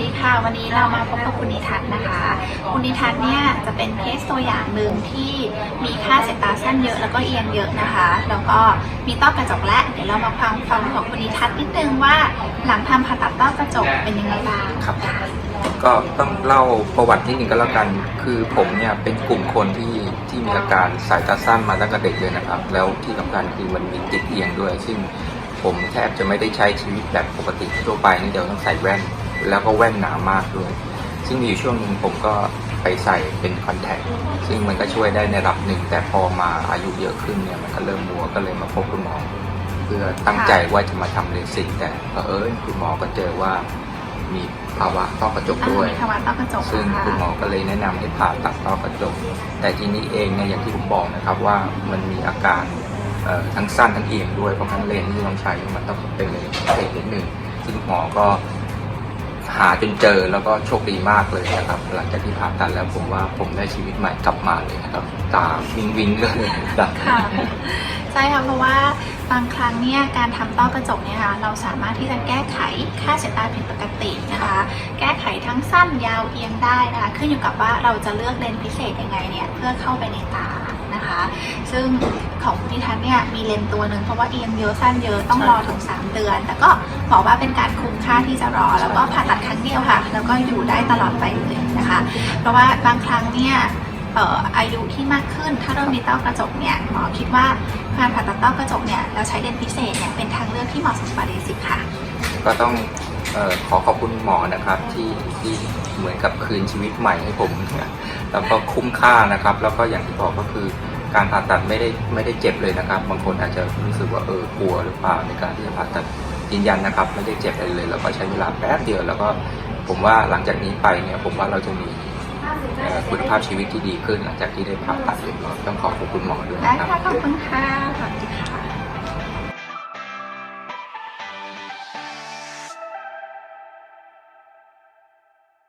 ดีค่ะวันนี้เรามาพบกับคุณนิทัศน์นะคะ คุณนิทัศน์เนี่ยจะเป็นเคสตัวอย่างหนึ่งที่มีค่าสายตาสั้นเยอะแล้วก็เอียงเยอะนะคะ แล้วก็มีต้อกระจกและเดี๋ยวเรามาฟังความรู้ของคุณนิทัศน์นิดนึงว่าหลังทำผ่าตัดต้อกระจกเป็นยังไงบ้างครับก็ต้องเล่าประวัตินิดหนึ่งก็แล้วกัน คือผมเนี่ยเป็นกลุ่มคนที่ที่มีอาการสายตาสั้นมาตั้งแต่เด็กเลยนะครับ แล้วที่สำคัญคือมันมีติดเอียงด้วย ซึ่งผมแทบจะไม่ได้ใช้ชีวิตแบบปกติทั่วไปนี่เดี๋ยวต้องใส่แว่น แล้วก็แว่นหนามากด้วย ซึ่งมีอยู่ช่วงหนึ่งผมก็ไปใส่เป็นคอนแทคซึ่งมันก็ช่วยได้ในระดับหนึ่ง แต่พอมาอายุเยอะขึ้นเนี่ยมันก็เริ่มมัวก็เลยมาพบคุณหมอ เพื่อตั้งใจว่าจะมาทำเลสิกแต่เผอิญคุณหมอก็เจอว่ามีภาวะต้อกระจกอ่าด้วยมีภาวะต้อกระจกซึ่งนะคะคุณหมอก็เลยแนะนำให้ผ่าตัดต้อกระจก แต่ทีนี้เองเนี่ยอย่างที่ผมบอกนะครับว่ามันมีอาการเอ่อทั้งสั้นทั้งเอียงด้วย เพราะงั้นเลนส์ที่ต้องใช้มันต้องเป็นเลนส์พิเศษนิดหนึ่งซึ่งหมอก็ หาจนเจอแล้วก็โชคดีมากเลยนะครับ หลังจากที่ผ่าตัดแล้วผมว่าผมได้ชีวิตใหม่กลับมาเลยนะครับ ตาวิงวิงเลยนะครับค่ะใช่ค่ะเพราะว่าบางครั้งเนี่ยการทำต้อกระจกเนี่ยค่ะเราสามารถที่จะแก้ไขค่าสายตาผิดปกตินะคะ แก้ไขทั้งสั้นยาวเอียงได้นะคะขึ้นอยู่กับว่าเราจะเลือกเลนส์พิเศษยังไงเนี่ยเพื่อเข้าไปในตานะคะ ซึ่ง ของคุณนิทัศน์เนี่ยมีเลนตัวหนึ่งเพราะว่าเอียงเยอะสั้นเยอะต้องรอถึง 3 เดือน แต่ก็บอกว่าเป็นการคุ้มค่าที่จะรอ แล้วก็ผ่าตัดครั้งเดียวค่ะ แล้วก็อยู่ได้ตลอดไปเลยนะคะ เพราะว่าบางครั้งเนี่ยอายุที่มากขึ้นถ้าเริ่มมีต้อกระจกเนี่ยหมอคิดว่าการผ่าตัดต้อกระจกเนี่ยเราใช้เลนส์พิเศษเนี่ยเป็นทางเลือกที่เหมาะสมกว่าเลสิกค่ะ ก็ต้อง ออขอขอบคุณหมอนะครับที่ที่เหมือนกับคืนชีวิตใหม่ให้ผมแล้วก็คุ้มค่านะครับ แล้วก็อย่างที่บอกก็คือการผ่าตัดไม่ได้ไม่ได้เจ็บเลยนะครับ บางคนอาจจะรู้สึกว่าเออกลัวหรือเปล่าในการที่จะผ่าตัดยืนยันนะครับ ไม่ได้เจ็บอะไรเลย แล้วก็ใช้เวลาแป๊บเดียวแล้วก็ผมว่าหลังจากนี้ไปเนี่ยผมว่าเราจะมีคุณภาพชีวิตที่ดีขึ้นหลังจากที่ได้ผ่าตัดเรียบร้อยต้องขอขอบคุณหมอด้วยนะครับขอบคุณค่ะ